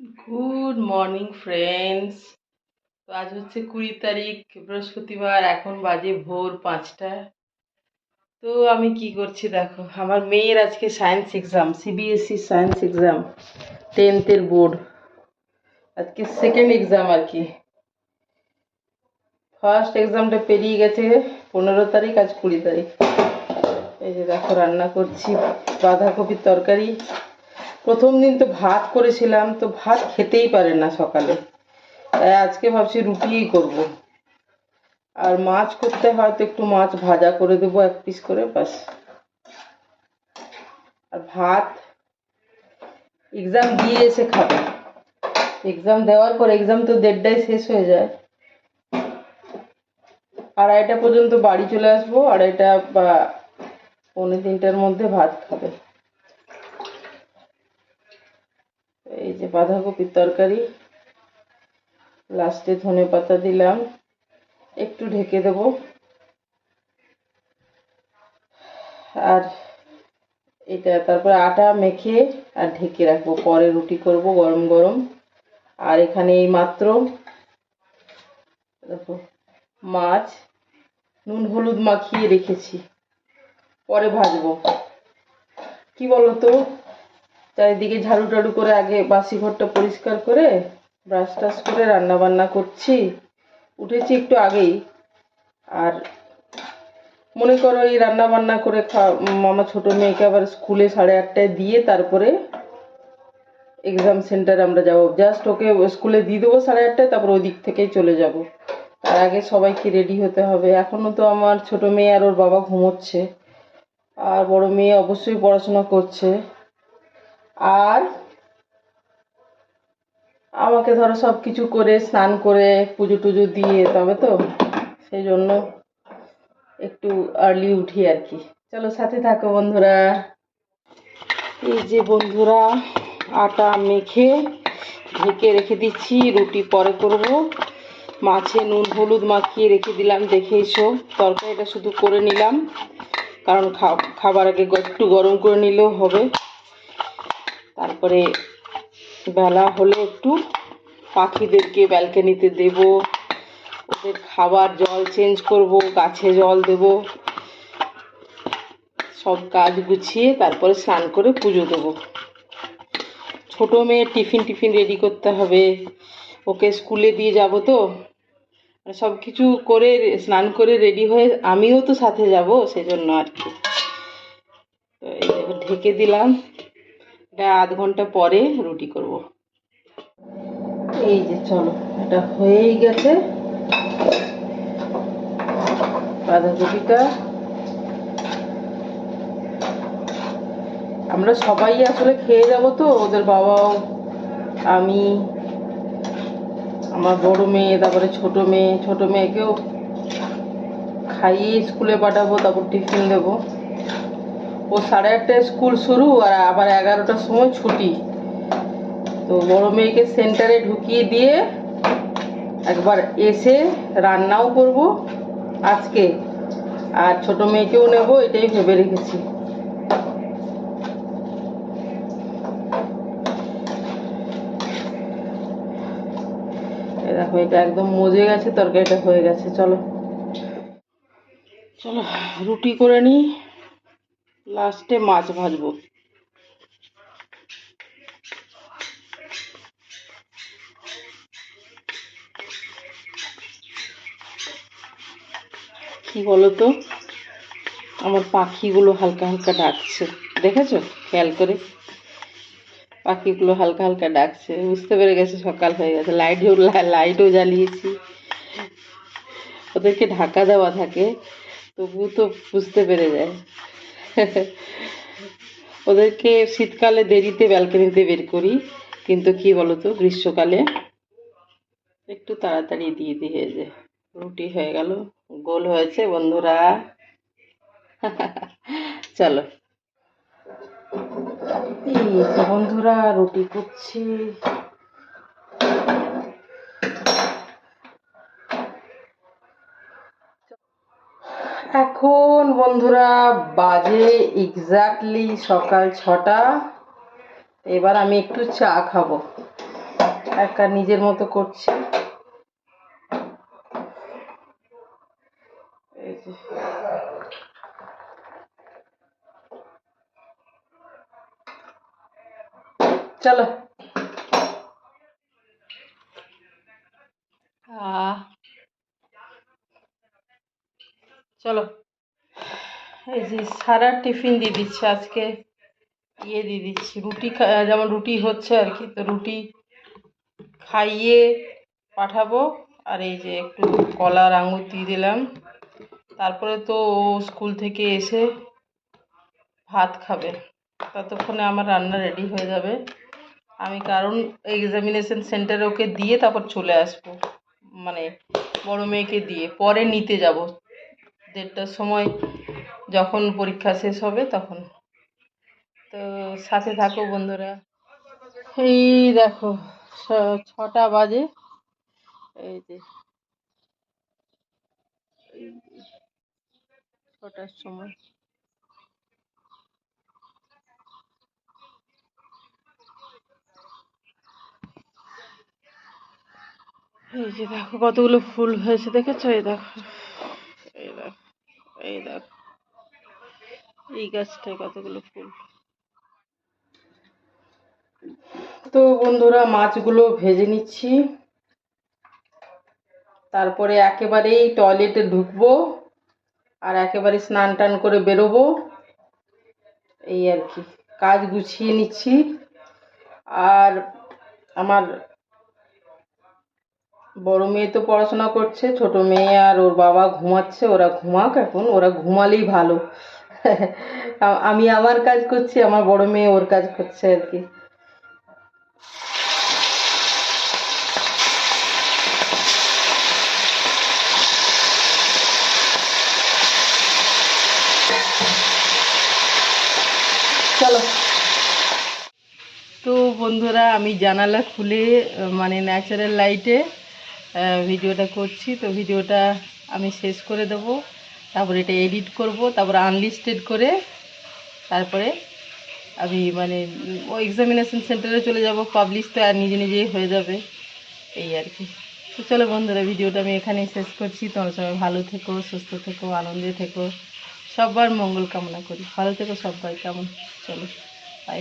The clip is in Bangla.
গুড মর্নিং ফ্রেন্ডস তো আজ হচ্ছে কুড়ি তারিখ, বৃহস্পতিবার, এখন বাজে ভোর পাঁচটা। তো আমি কি করছি দেখো, আমার মেয়ের আজকে science exam CBSE science exam টেন্থের board আজকে সেকেন্ড এক্সাম আর কি। ফার্স্ট এক্সামটা পেরিয়ে গেছে পনেরো তারিখ, আজ কুড়ি তারিখ। এই যে দেখো, রান্না করছি বাঁধাকপির তরকারি। প্রথম দিন তো ভাত করেছিলাম, তো ভাত খেতেই পারে না সকালে। তাই আজকে ভাবছি রুটিই করব। আর মাছ করতে হয় তো একটু মাছ ভাজা করে দেবো এক পিস করে, ব্যাস। আর ভাত এক্সাম দিয়ে এসে খাবে। এক্সাম দেওয়ার পর এক্সাম তো দেড়টায় শেষ হয়ে যায়। আড়াইটা পর্যন্ত বাড়ি চলে আসব, আড়াইটা বা পৌনে তিনটার মধ্যে ভাত খাবে এই যে বাঁধাকপির তরকারি লাস্টে ধনে পাতা দিলাম, একটু ঢেকে দেব। আর এটা তারপর আটা মেখে আর ঢেকে রাখব। পরে রুটি করব গরম গরম। আর এখানে এই মাত্র দেখো, মাছ, নুন, হলুদ মাখিয়ে রেখেছি। পরে ভাজবো। কি বলো তো চারিদিকে ঝাড়ু টাড়ু করে আগে বাসি ঘরটা পরিষ্কার করে ব্রাশ টাশ করে রান্না বান্না করছি। উঠেছি একটু আগেই। আর মনে করো এই রান্না বান্না করে খা আমার ছোটো মেয়েকে আবার স্কুলে সাড়ে আটটায় দিয়ে তারপরে এক্সাম সেন্টারে আমরা যাব। জাস্ট ওকে স্কুলে দিয়ে দেবো সাড়ে আটটায়, তারপর ওই দিক থেকেই চলে যাব। তার আগে সবাইকে রেডি হতে হবে। এখনও তো আমার ছোট মেয়ে আর ওর বাবা ঘুমোচ্ছে। আর বড় মেয়ে অবশ্যই পড়াশোনা করছে। আর আমাকে ধরো সব কিছু করে, স্নান করে, পুজো টুজো দিয়ে তবে তো, সেই জন্য একটু আর্লি উঠি আর কি। চলো সাথে থাকো বন্ধুরা। এই যে বন্ধুরা, আটা মেখে ঢেকে রেখে দিচ্ছি, রুটি পরে করব। মাছে নুন, হলুদ মাখিয়ে রেখে দিলাম, দেখে এসো। তরকারিটা শুধু করে নিলাম, কারণ খাবার আগে একটু গরম করে নিলেও হবে। তারপরে বেলা হলে একটু পাখিদেরকে ব্যালকানিতে দেব, ওদের খাবার জল চেঞ্জ করব, গাছে জল দেব, সব কাজ গুছিয়ে তারপরে স্নান করে পুজো দেব। ছোটো মেয়ের টিফিন টিফিন রেডি করতে হবে, ওকে স্কুলে দিয়ে যাব তো সব কিছু করে স্নান করে রেডি হয়ে আমিও তো সাথে যাব, সেজন্য আর কি। ঢেকে দিলাম। এটা আধ ঘণ্টা পরে রুটি করব। এই যে চলো, এটা হয়েই গেছে। বাঁধাকপিটা আমরা সবাই আসলে খেয়ে যাব তো, ওদের বাবাও, আমি, আমার বড় মেয়ে, তারপরে ছোট মেয়ে, ছোট মেয়েকেও খাইয়ে স্কুলে পাঠাবো, তারপর টিফিন দেবো। ও সাড়ে আটটায় স্কুল শুরু আর আবার এগারোটার সময় ছুটি। তো বড় মেয়েকে সেন্টারে ঢুকিয়ে দিয়ে একবার এসে রান্নাও করব আজকে। আর ছোট মেয়েকেও নেব, এটাই ভেবে রেখেছি। দেখো, এটা একদম মজে গেছে, তরকারিটা হয়ে গেছে, চলো। চলো, রুটি করে নিই। লাস্টে মাছ ভাজবো। কি বলতো? আমার পাখিগুলো হালকা হালকা ডাকছে। দেখেছ? খেয়াল করে? পাখিগুলো হালকা হালকা ডাকছে। বুঝতে পেরে গেছে? সকাল হয়ে গেছে। লাইট লাইটও জ্বালিয়েছি। ওদেরকে ঢাকা দেওয়া থাকে তবু তো বুঝতে পেরে যায়। ওদেরকে শীতকালে দেরিতে ব্যালকনিতে বের করি, কিন্তু কি বলতো, গ্রীষ্মকালে একটু তাড়াতাড়ি দিয়ে দিয়ে যে রুটি হয়ে গেল, গোল হয়েছে বন্ধুরা। চলো। বন্ধুরা, রুটি করছি। এখন বন্ধুরা বাজে এক্স্যাক্টলি সকাল ছটা। এবার আমি একটু চা খাব। একা নিজের মতো করছি। চলো। আহ। চলো। এই যে সারা টিফিন দিয়ে দিচ্ছে, আজকে ইয়ে দিয়ে দিচ্ছি। রুটি যেমন রুটি হচ্ছে আর কি, তো রুটি খাইয়ে পাঠাবো। আর এই যে একটু কলার আঙুর দিয়ে দিলাম। তারপরে তো ও স্কুল থেকে এসে ভাত খাবে। ততক্ষণে আমার রান্না রেডি হয়ে যাবে। আমি কারণ এক্সামিনেশন সেন্টারে ওকে দিয়ে তারপর চলে আসব। মানে বড় মেয়েকে দিয়ে, পরে নিতে যাব। দেড়টার সময় যখন পরীক্ষা শেষ হবে তখন। তো সাথে থাকো বন্ধুরা। এই দেখো ছটা বাজে। এই যে, ছটার সময়। এই যে দেখো কতগুলো ফুল হয়েছে, দেখেছ? এই দেখো। এই দেখো, এই গাছটায় কতগুলো ফুল? তো বন্ধুরা, মাছগুলো ভেজে নিচ্ছি। তারপরে একেবারেই টয়লেটে ঢুকবো আর একেবারে স্নান টান করে বেরোবো। এই আর কি, কাজ গুছিয়ে নিচ্ছি। আর আমার বড় মেয়ে তো পড়াশোনা করছে, ছোট মেয়ে আর ওর বাবা ঘুমাচ্ছে, ওরা ঘুমাক এখন, ওরা ঘুমালেই ভালো। আমি আমার কাজ করছি, আমার বড় মেয়ে ওর কাজ করছে আর কি। চলো। তো বন্ধুরা, আমি জানালা খুলে মানে ন্যাচারাল লাইটে ভিডিওটা করছি। তো ভিডিওটা আমি শেষ করে দেব। তারপরে এটা এডিট করব, তারপরে আনলিস্টেড করে তারপরে আমি মানে ও এক্সামিনেশন সেন্টারে চলে যাব। পাবলিশ তো আর নিজে নিজেই হয়ে যাবে। এই আর কি। তো চলো বন্ধুরা, ভিডিওটা আমি এখানেই শেষ করছি। তোমরা সবাই ভালো থেকো, সুস্থ থেকো, আনন্দে থেকো। সবার মঙ্গল কামনা করি। ভালো থেকো সবাই, কেমন? চলো বাই